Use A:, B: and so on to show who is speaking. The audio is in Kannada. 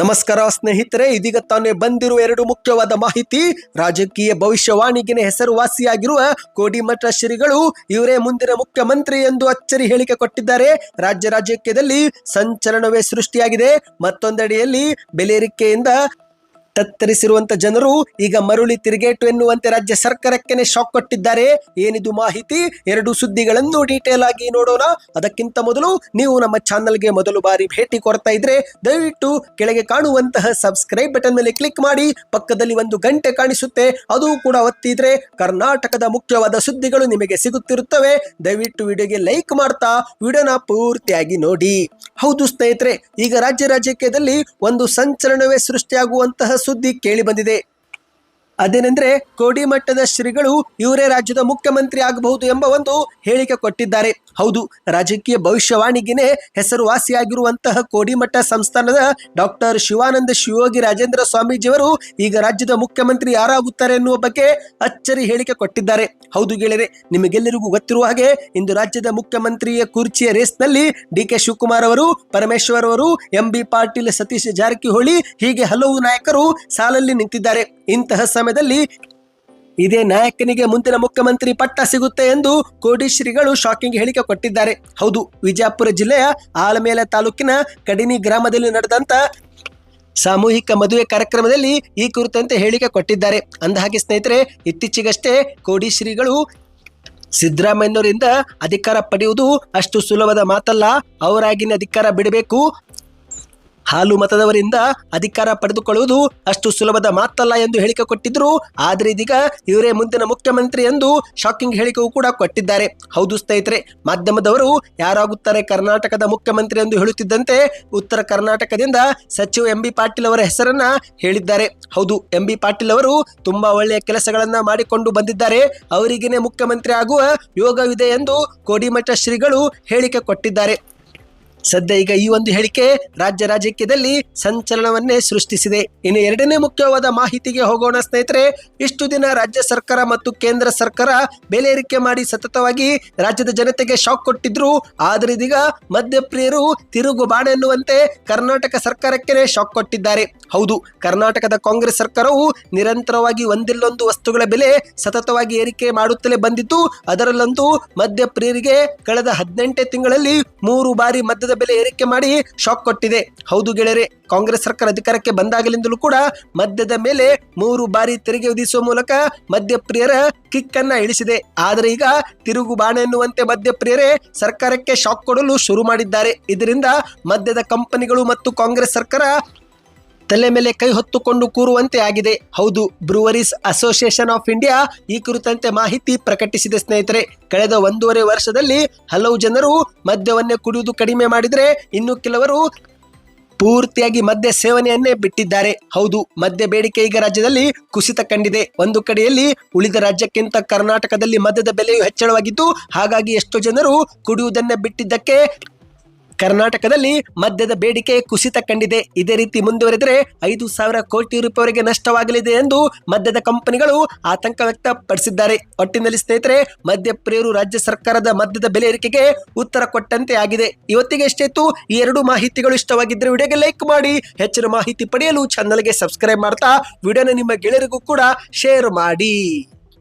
A: ನಮಸ್ಕಾರ ಸ್ನೇಹಿತರೆ, ಇದೀಗ ತಾನೇ ಬಂದಿರುವ ಎರಡು ಮುಖ್ಯವಾದ ಮಾಹಿತಿ. ರಾಜಕೀಯ ಭವಿಷ್ಯವಾಣಿಗಿನ ಹೆಸರುವಾಸಿಯಾಗಿರುವ ಕೋಡಿಮಠ ಶ್ರೀಗಳು, ಇವರೇ ಮುಂದಿನ ಮುಖ್ಯಮಂತ್ರಿ ಎಂದು ಅಚ್ಚರಿ ಹೇಳಿಕೆ ಕೊಟ್ಟಿದ್ದಾರೆ. ರಾಜ್ಯ ರಾಜಕೀಯದಲ್ಲಿ ಸಂಚಲನವೇ ಸೃಷ್ಟಿಯಾಗಿದೆ. ಮತ್ತೊಂದೆಡೆಯಲ್ಲಿ ಬೆಲೆ ಏರಿಕೆಯಿಂದ ತತ್ತರಿಸಿರುವಂತ ಜನರು ಈಗ ಮರುಳಿ ತಿರುಗೇಟು ಎನ್ನುವಂತೆ ರಾಜ್ಯ ಸರ್ಕಾರಕ್ಕೆನೆ ಶಾಕ್ ಕೊಟ್ಟಿದ್ದಾರೆ. ಏನಿದು ಮಾಹಿತಿ? ಎರಡು ಸುದ್ದಿಗಳನ್ನು ಡೀಟೇಲ್ ಆಗಿ ನೋಡೋಣ. ಅದಕ್ಕಿಂತ ಮೊದಲು ನೀವು ನಮ್ಮ ಚಾನಲ್ಗೆ ಮೊದಲು ಬಾರಿ ಭೇಟಿ ಕೊಡ್ತಾ ಇದ್ರೆ ದಯವಿಟ್ಟು ಕೆಳಗೆ ಕಾಣುವಂತಹ ಸಬ್ಸ್ಕ್ರೈಬ್ ಬಟನ್ ಮೇಲೆ ಕ್ಲಿಕ್ ಮಾಡಿ. ಪಕ್ಕದಲ್ಲಿ ಒಂದು ಗಂಟೆ ಕಾಣಿಸುತ್ತೆ. ಅದು ಕೂಡ ಒತ್ತಿದ್ರೆ ಕರ್ನಾಟಕದ ಮುಖ್ಯವಾದ ಸುದ್ದಿಗಳು ನಿಮಗೆ ಸಿಗುತ್ತಿರುತ್ತವೆ. ದಯವಿಟ್ಟು ವಿಡಿಯೋಗೆ ಲೈಕ್ ಮಾಡ್ತಾ, ವಿಡಿಯೋನ ಪೂರ್ತಿಯಾಗಿ ನೋಡಿ. ಹೌದು ಸ್ನೇಹಿತರೆ, ಈಗ ರಾಜ್ಯ ರಾಜಕೀಯದಲ್ಲಿ ಒಂದು ಸಂಚಲನವೇ ಸೃಷ್ಟಿಯಾಗುವಂತಹ ಸುದ್ದಿ ಕೇಳಿ ಬಂದಿದೆ. ಅದೇನೆಂದ್ರೆ ಕೋಡಿಮಟ್ಟದ ಶ್ರೀಗಳು ಇವರೇ ರಾಜ್ಯದ ಮುಖ್ಯಮಂತ್ರಿ ಆಗಬಹುದು ಎಂಬ ಒಂದು ಹೇಳಿಕೆ ಕೊಟ್ಟಿದ್ದಾರೆ. ಹೌದು, ರಾಜಕೀಯ ಭವಿಷ್ಯವಾಣಿಗೆನೆ ಹೆಸರುವಾಸಿಯಾಗಿರುವಂತಹ ಕೋಡಿಮಠ ಸಂಸ್ಥಾನದ ಡಾಕ್ಟರ್ ಶಿವಾನಂದ ಶಿವಯೋಗಿ ರಾಜೇಂದ್ರ ಸ್ವಾಮೀಜಿಯವರು ಈಗ ರಾಜ್ಯದ ಮುಖ್ಯಮಂತ್ರಿ ಯಾರಾಗುತ್ತಾರೆ ಎನ್ನುವ ಬಗ್ಗೆ ಅಚ್ಚರಿ ಹೇಳಿಕೆ ಕೊಟ್ಟಿದ್ದಾರೆ. ಹೌದು ಗೆಳೆಯರೆ, ನಿಮಗೆಲ್ಲರಿಗೂ ಗೊತ್ತಿರುವ ಹಾಗೆ ಇಂದು ರಾಜ್ಯದ ಮುಖ್ಯಮಂತ್ರಿಯ ಕುರ್ಚಿಯ ರೇಸ್ನಲ್ಲಿ ಡಿ ಕೆ ಶಿವಕುಮಾರ್ ಅವರು, ಪರಮೇಶ್ವರ್ ಅವರು, ಎಂ ಬಿ ಪಾಟೀಲ್ ಸತೀಶ್ ಜಾರಕಿಹೊಳಿ ಹೀಗೆ ಹಲವು ನಾಯಕರು ಸಾಲಲ್ಲಿ ನಿಂತಿದ್ದಾರೆ. ಇಂತಹ ಸಮಯದಲ್ಲಿ ಇದೇ ನಾಯಕನಿಗೆ ಮುಂದಿನ ಮುಖ್ಯಮಂತ್ರಿ ಪಟ್ಟ ಸಿಗುತ್ತೆ ಎಂದು ಕೋಡಿಶ್ರೀಗಳು ಶಾಕಿಂಗ್ ಹೇಳಿಕೆ ಕೊಟ್ಟಿದ್ದಾರೆ. ಹೌದು ವಿಜಯಪುರ ಜಿಲ್ಲೆಯ ಆಲಮೇಲೆ ತಾಲೂಕಿನ ಕಡಿನಿ ಗ್ರಾಮದಲ್ಲಿ ನಡೆದಂತ ಸಾಮೂಹಿಕ ಮದುವೆ ಕಾರ್ಯಕ್ರಮದಲ್ಲಿ ಈ ಕುರಿತಂತೆ ಹೇಳಿಕೆ ಕೊಟ್ಟಿದ್ದಾರೆ. ಅಂದಹಾಗೆ ಸ್ನೇಹಿತರೆ, ಇತ್ತೀಚೆಗಷ್ಟೇ ಕೋಡಿಶ್ರೀಗಳು ಸಿದ್ದರಾಮಯ್ಯನವರಿಂದ ಅಧಿಕಾರ ಪಡೆಯುವುದು ಅಷ್ಟು ಸುಲಭದ ಮಾತಲ್ಲ. ಅವರಾಗಿನ ಅಧಿಕಾರ ಬಿಡಬೇಕು. ಹಾಲು ಮತದವರಿಂದ ಅಧಿಕಾರ ಪಡೆದುಕೊಳ್ಳುವುದು ಅಷ್ಟು ಸುಲಭದ ಮಾತಲ್ಲ ಎಂದು ಹೇಳಿಕೆ ಕೊಟ್ಟಿದ್ರು. ಆದರೆ ಇದೀಗ ಇವರೇ ಮುಂದಿನ ಮುಖ್ಯಮಂತ್ರಿ ಎಂದು ಶಾಕಿಂಗ್ ಹೇಳಿಕೆಯೂ ಕೂಡ ಕೊಟ್ಟಿದ್ದಾರೆ. ಹೌದು ಸ್ನೇಹಿತರೆ, ಮಾಧ್ಯಮದವರು ಯಾರಾಗುತ್ತಾರೆ ಕರ್ನಾಟಕದ ಮುಖ್ಯಮಂತ್ರಿ ಎಂದು ಹೇಳುತ್ತಿದ್ದಂತೆ ಉತ್ತರ ಕರ್ನಾಟಕದಿಂದ ಸಚಿವ ಎಂ ಬಿ ಪಾಟೀಲ್ ಅವರ ಹೆಸರನ್ನ ಹೇಳಿದ್ದಾರೆ. ಹೌದು ಎಂ ಬಿ ಪಾಟೀಲ್ ಅವರು ತುಂಬಾ ಒಳ್ಳೆಯ ಕೆಲಸಗಳನ್ನ ಮಾಡಿಕೊಂಡು ಬಂದಿದ್ದಾರೆ. ಅವರಿಗೇನೆ ಮುಖ್ಯಮಂತ್ರಿ ಆಗುವ ಯೋಗವಿದೆ ಎಂದು ಕೋಡಿಮಠ ಶ್ರೀಗಳು ಹೇಳಿಕೆ ಕೊಟ್ಟಿದ್ದಾರೆ. ಸದ್ಯ ಈಗ ಈ ಒಂದು ಹೇಳಿಕೆ ರಾಜ್ಯ ರಾಜಕೀಯದಲ್ಲಿ ಸಂಚಲನವನ್ನೇ ಸೃಷ್ಟಿಸಿದೆ. ಇನ್ನು ಎರಡನೇ ಮುಖ್ಯವಾದ ಮಾಹಿತಿಗೆ ಹೋಗೋಣ ಸ್ನೇಹಿತರೆ, ಇಷ್ಟು ದಿನ ರಾಜ್ಯ ಸರ್ಕಾರ ಮತ್ತು ಕೇಂದ್ರ ಸರ್ಕಾರ ಬೆಲೆ ಮಾಡಿ ಸತತವಾಗಿ ರಾಜ್ಯದ ಜನತೆಗೆ ಶಾಕ್ ಕೊಟ್ಟಿದ್ರು. ಆದ್ರೆ ಇದೀಗ ಮದ್ಯಪ್ರಿಯರು ತಿರುಗು ಬಾಣ ಎನ್ನುವಂತೆ ಕರ್ನಾಟಕ ಸರ್ಕಾರಕ್ಕೆ ಶಾಕ್ ಕೊಟ್ಟಿದ್ದಾರೆ. ಹೌದು, ಕರ್ನಾಟಕದ ಕಾಂಗ್ರೆಸ್ ಸರ್ಕಾರವು ನಿರಂತರವಾಗಿ ಒಂದಿಲ್ಲೊಂದು ವಸ್ತುಗಳ ಬೆಲೆ ಸತತವಾಗಿ ಏರಿಕೆ ಮಾಡುತ್ತಲೇ ಬಂದಿತ್ತು ಅದರಲ್ಲಂತೂ ಮದ್ಯಪ್ರಿಯರಿಗೆ ಕಳೆದ ಹದಿನೆಂಟೇ ತಿಂಗಳಲ್ಲಿ ಮೂರು ಬಾರಿ ಮದ್ಯದ ಬೆಲೆ ಏರಿಕೆ ಮಾಡಿ ಶಾಕ್ ಕೊಟ್ಟಿದೆ. ಹೌದು ಗೆಳೆಯರೆ, ಕಾಂಗ್ರೆಸ್ ಸರ್ಕಾರ ಅಧಿಕಾರಕ್ಕೆ ಬಂದಾಗಲಿಂದಲೂ ಕೂಡ ಮದ್ಯದ ಮೇಲೆ ಮೂರು ಬಾರಿ ತೆರಿಗೆ ವಿಧಿಸುವ ಮೂಲಕ ಮದ್ಯಪ್ರಿಯರ ಕಿಕ್ ಅನ್ನ ಇಳಿಸಿದೆ. ಆದರೆ ಈಗ ತಿರುಗು ಬಾಣ ಎನ್ನುವಂತೆ ಮದ್ಯಪ್ರಿಯರೇ ಸರ್ಕಾರಕ್ಕೆ ಶಾಕ್ ಕೊಡಲು ಶುರು ಮಾಡಿದ್ದಾರೆ. ಇದರಿಂದ ಮದ್ಯದ ಕಂಪನಿಗಳು ಮತ್ತು ಕಾಂಗ್ರೆಸ್ ಸರ್ಕಾರ ತಲೆ ಮೇಲೆ ಕೈ ಹೊತ್ತುಕೊಂಡು ಕೂರುವಂತೆ ಆಗಿದೆ. ಹೌದು, ಬ್ರೂವರೀಸ್ ಅಸೋಸಿಯೇಷನ್ ಆಫ್ ಇಂಡಿಯಾ ಈ ಕುರಿತಂತೆ ಮಾಹಿತಿ ಪ್ರಕಟಿಸಿದೆ ಸ್ನೇಹಿತರೆ. ಕಳೆದ ಒಂದೂವರೆ ವರ್ಷದಲ್ಲಿ ಹಲವು ಜನರು ಮದ್ಯವನ್ನೇ ಕುಡಿಯುವುದು ಕಡಿಮೆ ಮಾಡಿದರೆ ಇನ್ನು ಕೆಲವರು ಪೂರ್ತಿಯಾಗಿ ಮದ್ಯ ಸೇವನೆಯನ್ನೇ ಬಿಟ್ಟಿದ್ದಾರೆ. ಹೌದು, ಮದ್ಯ ಬೇಡಿಕೆ ಈಗ ರಾಜ್ಯದಲ್ಲಿ ಕುಸಿತ ಕಂಡಿದೆ. ಒಂದು ಕಡೆಯಲ್ಲಿ ಉಳಿದ ರಾಜ್ಯಕ್ಕಿಂತ ಕರ್ನಾಟಕದಲ್ಲಿ ಮದ್ಯದ ಬೆಲೆಯು ಹೆಚ್ಚಳವಾಗಿದ್ದು, ಹಾಗಾಗಿ ಎಷ್ಟೋ ಜನರು ಕುಡಿಯುವುದನ್ನೇ ಬಿಟ್ಟಿದ್ದಕ್ಕೆ ಕರ್ನಾಟಕದಲ್ಲಿ ಮದ್ಯದ ಬೇಡಿಕೆ ಕುಸಿತ ಕಂಡಿದೆ. ಇದೇ ರೀತಿ ಮುಂದುವರೆದರೆ ಐದು ಸಾವಿರ ಕೋಟಿ ರೂಪಾಯಿವರೆಗೆ ನಷ್ಟವಾಗಲಿದೆ ಎಂದು ಮದ್ಯದ ಕಂಪನಿಗಳು ಆತಂಕ ವ್ಯಕ್ತಪಡಿಸಿದ್ದಾರೆ. ಒಟ್ಟಿನಲ್ಲಿ ಸ್ನೇಹಿತರೆ ಮದ್ಯಪ್ರಿಯರು ರಾಜ್ಯ ಸರ್ಕಾರದ ಮದ್ಯದ ಬೆಲೆ ಏರಿಕೆಗೆ ಉತ್ತರ ಕೊಟ್ಟಂತೆ ಆಗಿದೆ. ಇವತ್ತಿಗೆ ಎಷ್ಟಿತ್ತು ಈ ಎರಡು ಮಾಹಿತಿಗಳು ಇಷ್ಟವಾಗಿದ್ದರೆ ವಿಡಿಯೋಗೆ ಲೈಕ್ ಮಾಡಿ, ಹೆಚ್ಚಿನ ಮಾಹಿತಿ ಪಡೆಯಲು ಚಾನಲ್ಗೆ ಸಬ್ಸ್ಕ್ರೈಬ್ ಮಾಡ್ತಾ, ವಿಡಿಯೋನ ನಿಮ್ಮ ಗೆಳೆಯರಿಗೂ ಕೂಡ ಶೇರ್ ಮಾಡಿ.